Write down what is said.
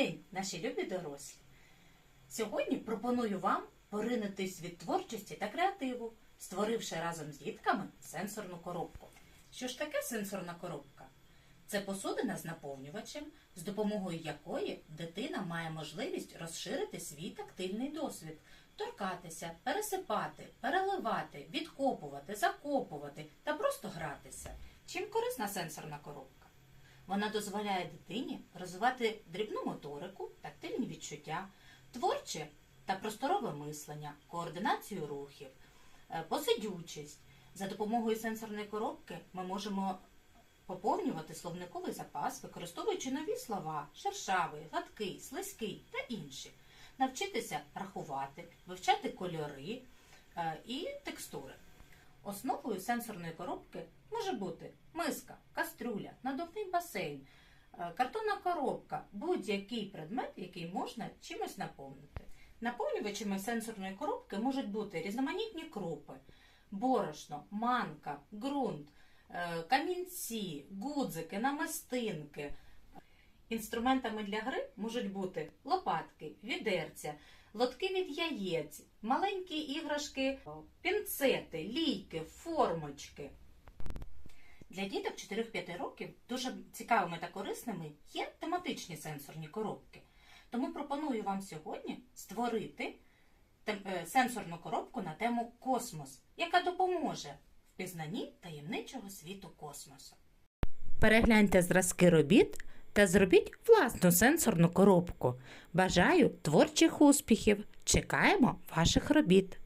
день, наші любі дорослі! Сьогодні пропоную вам поринутись від творчості та креативу, створивши разом з дітками сенсорну коробку. Що ж таке сенсорна коробка? Це посудина з наповнювачем, з допомогою якої дитина має можливість розширити свій тактильний досвід, торкатися, пересипати, переливати, відкопувати, закопувати та просто гратися. Чим корисна сенсорна коробка? Вона дозволяє дитині розвивати дрібну моторику, тактильні відчуття, творче та просторове мислення, координацію рухів, е, посидючість. За допомогою сенсорної коробки ми можемо поповнювати словниковий запас, використовуючи нові слова шершавий, гладкий, слизький та інші, навчитися рахувати, вивчати кольори е, і текстури. Основою сенсорної коробки може бути миска, кастрюля, надувний басейн, е, картонна коробка, будь-який предмет, який можна чимось наповнити. Наповнювачами сенсорної коробки можуть бути різноманітні крупи, борошно, манка, ґрунт, е, камінці, гудзики, намистинки. Інструментами для гри можуть бути лопатки, відерця, лотки від яєць, маленькі іграшки, пінцети, лійки, формочки. Для діток 4-5 років дуже цікавими та корисними є тематичні сенсорні коробки. Тому пропоную вам сьогодні створити е, сенсорну коробку на тему космос, яка допоможе в пізнанні таємничого світу космосу. Перегляньте зразки робіт та зробіть власну сенсорну коробку. Бажаю творчих успіхів! Чекаємо ваших робіт!